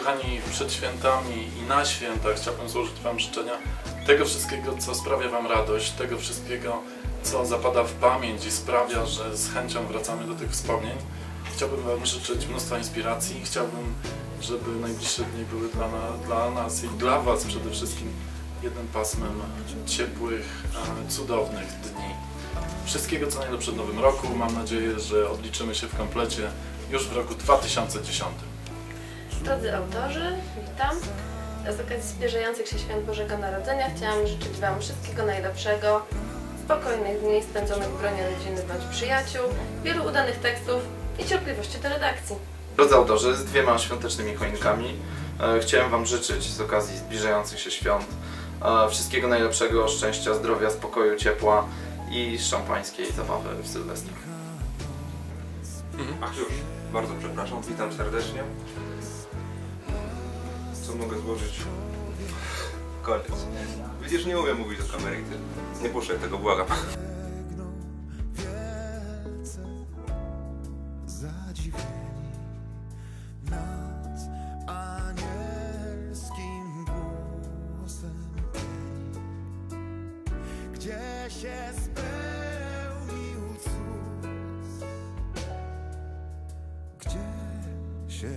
Kochani, przed świętami i na święta chciałbym złożyć Wam życzenia tego wszystkiego, co sprawia Wam radość, tego wszystkiego, co zapada w pamięć i sprawia, że z chęcią wracamy do tych wspomnień. Chciałbym Wam życzyć mnóstwa inspiracji, chciałbym, żeby najbliższe dni były dla, na, dla nas i dla Was przede wszystkim jednym pasmem ciepłych, e, cudownych dni. Wszystkiego co najlepsze w nowym roku. Mam nadzieję, że odliczymy się w komplecie już w roku 2010. Drodzy autorzy, witam. Z okazji zbliżających się świąt Bożego Narodzenia chciałam życzyć Wam wszystkiego najlepszego, spokojnych dni spędzonych w gronie rodziny bądź przyjaciół, wielu udanych tekstów i cierpliwości do redakcji. Drodzy autorzy, z dwiema świątecznymi choinkami e, chciałem Wam życzyć z okazji zbliżających się świąt e, wszystkiego najlepszego, szczęścia, zdrowia, spokoju, ciepła i szampańskiej zabawy w Sylwestra. Ach już, bardzo przepraszam, witam serdecznie. Co mogę złożyć? Koniec. Widzisz, nie umiem mówić do kamery. Nie puszczaj tego, błagam. gdzie się spełnił cud gdzie się